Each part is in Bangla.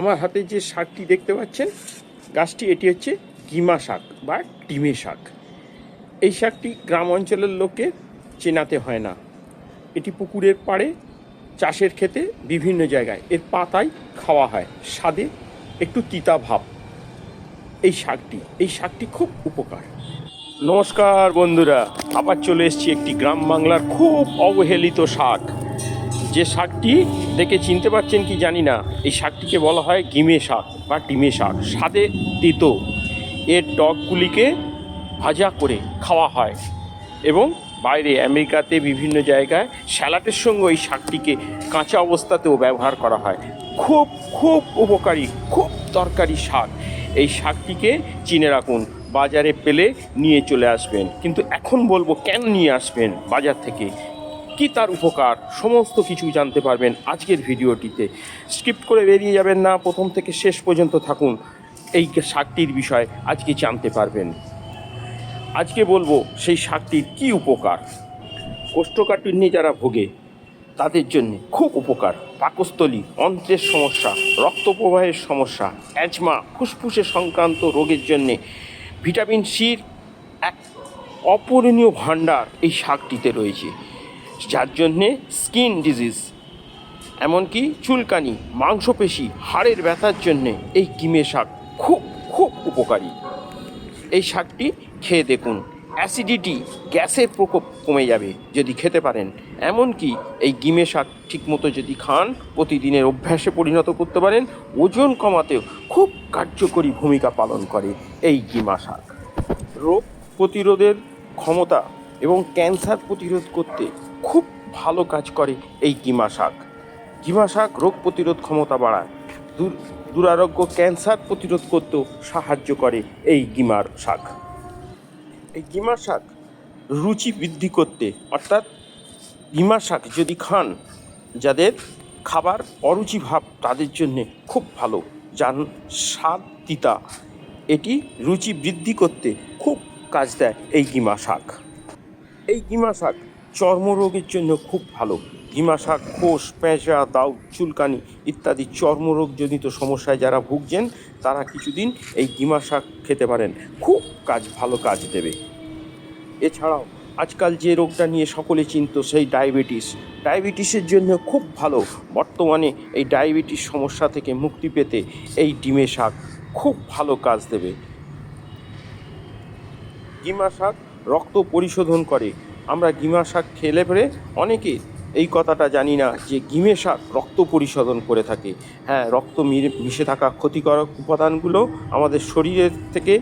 আমার হাতে যে শাকটি দেখতে পাচ্ছেন, গাছটি এটি হচ্ছে কিমা শাক বা ডিমে শাক। এই শাকটি গ্রাম অঞ্চলের লোককে চেনাতে হয় না। এটি পুকুরের পাড়ে চাষের ক্ষেতে বিভিন্ন জায়গায় এর পাতায় খাওয়া হয়, স্বাদে একটু তিতা ভাব। এই শাকটি এই শাকটি খুব উপকার। নমস্কার বন্ধুরা, আবার চলে এসছি একটি গ্রাম বাংলার খুব অবহেলিত শাক। যে শাকটি দেখে চিনতে পারছেন কি জানি না, এই শাকটিকে বলা হয় গিমে শাক বা ডিমে শাক, স্বাদে তিতো। এর ডগগুলিকে ভাজা করে খাওয়া হয় এবং বাইরে আমেরিকাতে বিভিন্ন জায়গায় স্যালাডের সঙ্গে ওই শাকটিকে কাঁচা অবস্থাতেও ব্যবহার করা হয়। খুব খুব উপকারী, খুব দরকারি শাক। এই শাকটিকে চিনে রাখুন, বাজারে পেলে নিয়ে চলে আসবেন। কিন্তু এখন বলব কেন নিয়ে আসবেন বাজার থেকে? কি তার উপকার? সমস্ত কিছু জানতে পারবেন আজকের ভিডিওটিতে। স্কিপ করে বেরিয়ে যাবেন না, প্রথম থেকে শেষ পর্যন্ত থাকুন। এই শাকটির বিষয়ে আজকে জানতে পারবেন। আজকে বলব সেই শাকটির কি উপকার? কোষ্ঠকাঠিন্য যারা ভোগে, তাদের জন্য খুব উপকার। পাকস্থলী, অন্ত্রের সমস্যা রক্ত প্রবাহের সমস্যা, অ্যাজমা, ফুসফুসে সংক্রান্ত রোগের জন্যে ভিটামিন সির এক অপূরণীয় ভাণ্ডার এই শাকটিতে রয়েছে। যার জন্যে স্কিন ডিজিজ, এমনকি চুলকানি, মাংসপেশি, হাড়ের ব্যথার জন্যে এই কিমে শাক খুব খুব উপকারী। এই শাকটি খেয়ে দেখুন, অ্যাসিডিটি গ্যাসের প্রকোপ কমে যাবে যদি খেতে পারেন। এমনকি এই গিমে শাক ঠিকমতো যদি খান, প্রতিদিনের অভ্যাসে পরিণত করতে পারেন, ওজন কমাতেও খুব কার্যকরী ভূমিকা পালন করে এই গিমা শাক। রোগ প্রতিরোধের ক্ষমতা এবং ক্যান্সার প্রতিরোধ করতে খুব ভালো কাজ করে এই গিমা শাক। গিমা শাক রোগ প্রতিরোধ ক্ষমতা বাড়ায়। দূর, দুরারোগ্য ক্যান্সার প্রতিরোধ করতেও সাহায্য করে এই গিমার শাক। এই গিমা শাক রুচি বৃদ্ধি করতে, অর্থাৎ গিমা শাক যদি খান, যাদের খাবার অরুচি ভাব তাদের জন্যে খুব ভালো। যান স্বাদ তিতা, এটি রুচি বৃদ্ধি করতে খুব কাজ দেয় এই গিমা শাক। এই গিমা শাক চর্মরোগের জন্য খুব ভালো। গিমা শাক কোষ, পেঁচা, দাউ, চুলকানি ইত্যাদি চর্মরোগজনিত সমস্যায় যারা ভুগছেন, তারা কিছুদিন এই গিমা শাক খেতে পারেন। খুব কাজ, ভালো কাজ দেবে। এছাড়াও আজকাল যে রোগটা নিয়ে সকলে চিন্ত সেই ডায়াবেটিস। ডায়াবেটিসের জন্য খুব ভালো। বর্তমানে এই ডায়াবেটিস সমস্যা থেকে মুক্তি পেতে এই ডিমে শাক খুব ভালো কাজ দেবে। ডিমা শাক রক্ত পরিশোধন করে। আমরা গিমা শাক খেলে পরে অনেকে এই কথাটা জানি না যে গিমে শাক রক্ত পরিশোধন করে থাকে। হ্যাঁ রক্ত মিশে থাকা ক্ষতিকারক উপাদানগুলো আমাদের শরীরের থেকে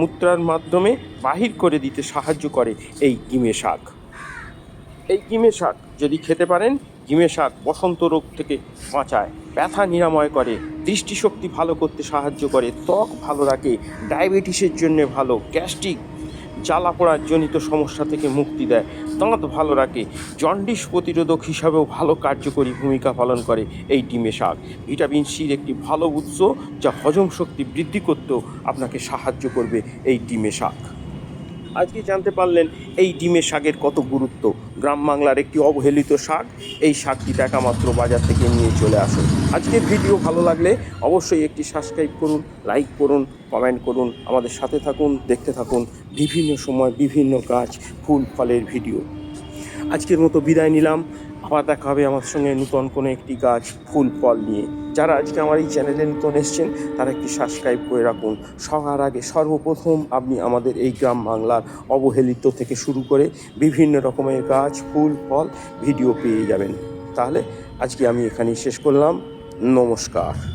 মূত্রার মাধ্যমে বাহির করে দিতে সাহায্য করে এই গিমে শাক। এই গিমে শাক যদি খেতে পারেন গিমে শাক বসন্ত রোগ থেকে বাঁচায়, ব্যথা নিরাময় করে, দৃষ্টিশক্তি ভালো করতে সাহায্য করে, ত্বক ভালো রাখে, ডায়াবেটিসের জন্য ভালো, গ্যাস্ট্রিক জ্বালা পোড়ার জনিত সমস্যা থেকে মুক্তি দেয়। দাঁত ভালো রাখে। জন্ডিস প্রতিরোধক হিসাবেও ভালো কার্যকরী ভূমিকা পালন করে এই ডিমে শাক। ভিটামিন সির একটি ভালো উৎস যা হজম শক্তি বৃদ্ধি করতেও আপনাকে সাহায্য করবে এই ডিমে শাক। আজকে জানতে পারলেন এই ডিমের শাকের কত গুরুত্ব। গ্রাম বাংলার একটি অবহেলিত শাক। এই শাকটি দেখা মাত্র বাজার থেকে নিয়ে চলে আসুন। আজকের ভিডিও ভালো লাগলে অবশ্যই একটি সাবস্ক্রাইব করুন লাইক করুন কমেন্ট করুন, আমাদের সাথে থাকুন, দেখতে থাকুন, বিভিন্ন সময় বিভিন্ন গাছ, ফুল, ফলের ভিডিও। আজকের মতো বিদায় নিলাম। আবার দেখা হবে আমার সঙ্গে নূতন কোনো একটি গাছ, ফুল, ফল নিয়ে। যারা আজকে আমার এই চ্যানেলে নতুন এসছেন, তারা একটি সাবস্ক্রাইব করে রাখুন। সবার আগে সর্বপ্রথম আপনি আমাদের এই গ্রাম বাংলার অবহেলিত থেকে শুরু করে বিভিন্ন রকমের গাছ, ফুল, ফল, ভিডিও পেয়ে যাবেন। তাহলে আজকে আমি এখানেই শেষ করলাম। নমস্কার